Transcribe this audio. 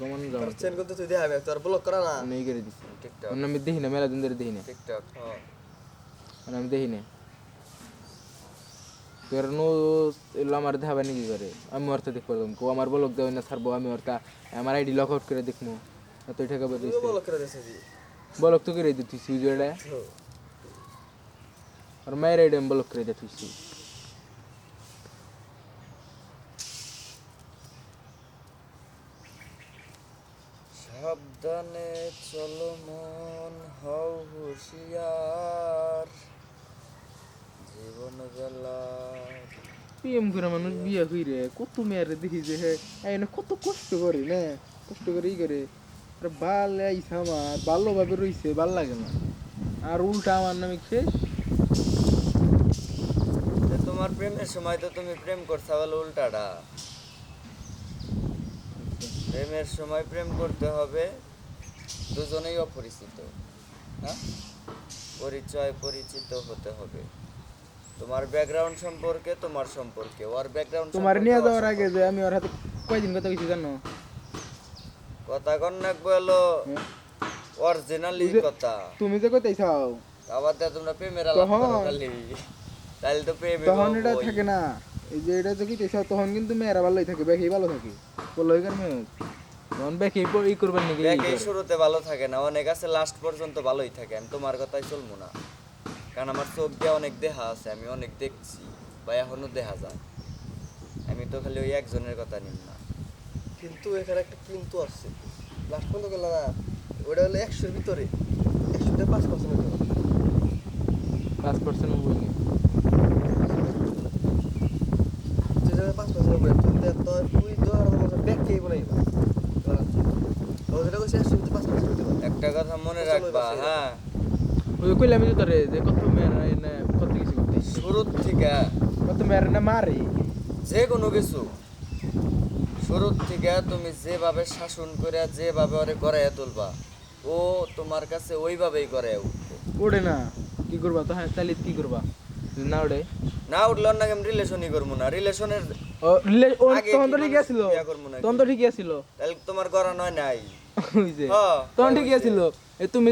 গমন যাও তোর চেন করতে তুই দেখাবে তোর ব্লক করা না। নেই করে দিছি। টিকটক অন্য আমি দেখি না মেলা দিন ধরে দেখি না টিকটক হ্যাঁ মানে আমি দেখি না তোর নো এলো আমার দেখাবে নাকি করে আমি তো আমার বলক দেওয়া না ছাড়বো আমি আমার আইডি লক আউট করে দেখব। ব্লক করে বলক তো করে আর মায়ের আইডি বলক করে দিতেছি। সাবধানে চলো মন হও হুঁশিয়ার। জীবন জ্বালা প্রেম করে মানুষ বিয়ে হইরে কত মেয়ের দেখি যে হে এনে কত কষ্ট করে না? কষ্ট করে ই করে। আর বাল আইসা আমার ভালোভাবে রইছে ভালো লাগে না। আর উল্টা আমার নামে শেষ। তোমার প্রেমের সময় তো তুমি প্রেম করছ বলে উল্টাটা। প্রেমের সময় প্রেম করতে হবে। দুজনেই অপরিচিত হ্যাঁ? পরিচয় পরিচিত হতে হবে। তোমার ব্যাকগ্রাউন্ড সম্পর্কে তোমার সম্পর্কে। ওর ব্যাকগ্রাউন্ড তোমার নিয়ে যাওয়ার আগে যে আমি ওর হাতে কয়দিন কথা কইছি জানো? কথা কন নাকবো হলো হ্যাঁ? অরিজিনালি কথা। তুমি যে কইতে চাও? আবার তো তোমরা প্রেমের আলাপ করো খালি। তাহলে তো প্রেমে তখন এটা থাকে না। এই যে এটা যে চাও তখন কিন্তু মেয়েরা ভালোই থাকে বেশি ভালো থাকে। বলো এখানে মেয়ে তখন বেশি ই করবেন নাকি? দেখ এই শুরুতে ভালো থাকে না অনেক আছে লাস্ট পর্যন্ত ভালোই থাকে আমি তোমার কথাই চলবো না। কারণ আমার চোখ দিয়ে অনেক দেখা আছে আমি অনেক দেখছি বা এখনও দেখা যায়। আমি তো খালি ওই একজনের কথা নিম না। কিন্তু এখানে একটা কিন্তু আছে। লাস্ট পর্যন্ত গেল না ওটা হলো একশোর ভিতরে একশোতে পাঁচ পার্সেন্ট পাঁচ পার্সেন্ট বলি যে জায়গায় পাঁচ পার্সেন্ট বলে তুই দেখ তো তুই তো আর ব্যাগ খেয়ে বলে একটা কথা মনে রাখবা হ্যাঁ। ওই কইলাম যে তোরে যে কত মেয়েরা এনে কত কিছু করতে। শুরুর থেকে। কত মেয়েরা না মারে। যে কোনো কিছু। শুরুর থেকে তুমি যেভাবে শাসন করে যেভাবে ওরে গড়াইয়া তুলবা ও তোমার কাছে ওইভাবেই গড়াইয়া উঠবে। ওড়ে না। কি করবা? তো হ্যাঁ তাহলে কি করবা? না ওড়ে না উঠল না আমি রিলেশনই করব না। রিলেশনের তখন তো ঠিকই আছিল। তখন তো ঠিকই আছিল। তাহলে তোমার করা নয় নাই। তখন ঠিকই। আছিল। তুমি